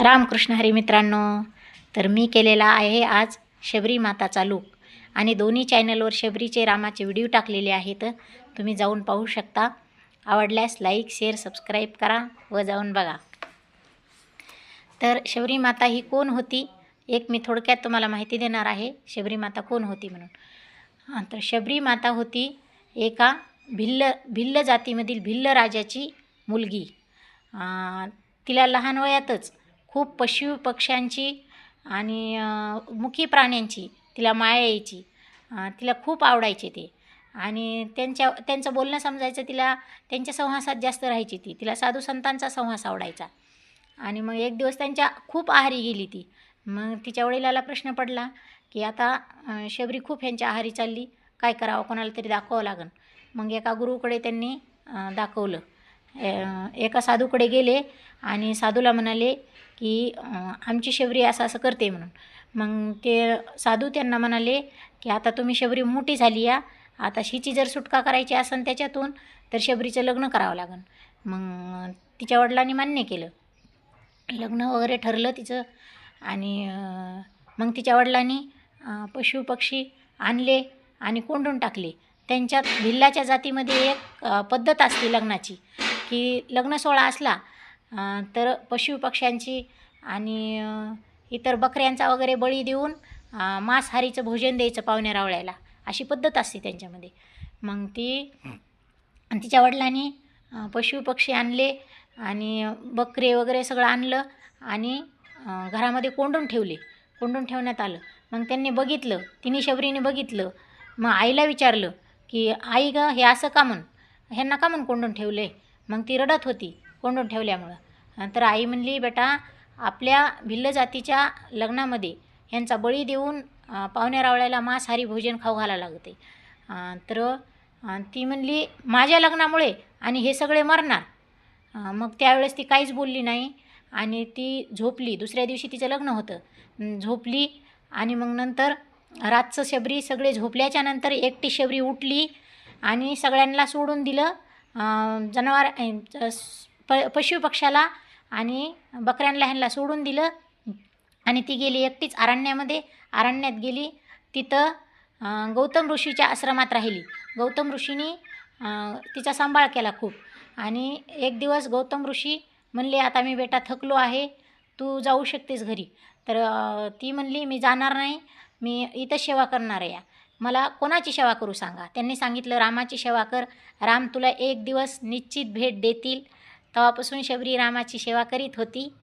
रामकृष्ण हरी मित्रांनो तर मी केलेला आहे आज शबरी माताचा लूक. आणि दोन्ही चॅनलवर शबरीचे रामाचे व्हिडिओ टाकलेले आहेत. तुम्ही जाऊन पाहू शकता. आवडल्यास लाईक शेअर सबस्क्राईब करा व जाऊन बघा. तर शबरी माता ही कोण होती? एक मी थोडक्यात तुम्हाला माहिती देणार आहे शबरी माता कोण होती म्हणून. तर शबरी माता होती एका भिल्ल भिल्ल जातीमधील भिल्ल राजाची मुलगी. तिला लहान वयातच खूप पशु पक्ष्यांची आणि मुखी मुकी प्राण्यांची तिला माया यायची तिला खूप आवडायचे ते. आणि त्यांच्या त्यांचं बोलणं समजायचं तिला त्यांच्या संवासात जास्त राहायची ती तिला साधू संतांचा संवास आवडायचा. आणि मग एक दिवस त्यांच्या खूप आहारी गेली ती. मग तिच्या वडिलाला प्रश्न पडला की आता शबरी खूप ह्यांच्या आहारी चालली काय करावं कोणाला तरी दाखवावं लागन. मग एका गुरुकडे त्यांनी दाखवलं. एका साधूकडे गेले आणि साधूला म्हणाले की आमची शबरी असं असं करते म्हणून. मग ते साधू त्यांना म्हणाले की आता तुम्ही शबरी मोठी झाली या. आता हिची जर सुटका करायची असेल त्याच्यातून तर शबरीचं लग्न करावं लागन. मग तिच्या वडिलांनी मान्य केलं. लग्न वगैरे ठरलं तिचं. आणि मग तिच्या वडिलांनी पशुपक्षी पशु पक्षी आणले आणि कोंडून टाकले. त्यांच्यात भिल्लाच्या जातीमध्ये एक पद्धत असते लग्नाची की लग्न सोहळा असला तर पशु पक्ष्यांची आणि इतर बकऱ्यांचा वगैरे बळी देऊन मांसाहारीचं भोजन द्यायचं पाहुण्या रावळ्याला. अशी पद्धत असते त्यांच्यामध्ये. मग ती तिच्या वडिलांनी अं, पशु पक्षी आणले आणि बकरे वगैरे सगळं आणलं आणि घरामध्ये कोंडून ठेवले. कोंडून ठेवण्यात आलं. मग त्यांनी बघितलं तिने शबरीने बघितलं. मग आईला विचारलं की आई ग हे असं का म्हण? ह्यांना का म्हण कोंडून ठेवले मग ती रडत होती. कोंडून ठेवल्यामुळं. तर आई म्हणली बेटा आपल्या भिल्ल जातीच्या लग्नामध्ये ह्यांचा बळी देऊन पाहुण्या रावळ्याला मांसाहारी भोजन खाऊ घाला लागते तर ती म्हणली माझ्या लग्नामुळे आणि हे सगळे मरणार. मग त्यावेळेस ती काहीच बोलली नाही आणि ती झोपली. दुसऱ्या दिवशी तिचं लग्न होतं. झोपली आणि मग नंतर रातचं शबरी सगळे झोपल्याच्या नंतर एकटी शबरी उठली आणि सगळ्यांना सोडून दिलं. जनावर प पशु पक्षाला आणि बकऱ्यांना ह्यांना सोडून दिलं. आणि ती गेली एकटीच अरण्यामध्ये. अरण्यात गेली. तिथं गौतम ऋषीच्या आश्रमात राहिली. गौतम ऋषीनी तिचा सांभाळ केला खूप. आणि एक दिवस गौतम ऋषी म्हणले आता मी बेटा थकलो आहे. तू जाऊ शकतेस घरी. तर ती म्हणली मी जाणार नाही. मी इथं सेवा करणार आहे मला कोणाची सेवा करू सांगा? त्यांनी सांगितलं रामाची सेवा कर. राम तुला एक दिवस निश्चित भेट देतील. तेव्हापासून शबरी रामाची सेवा करीत होती.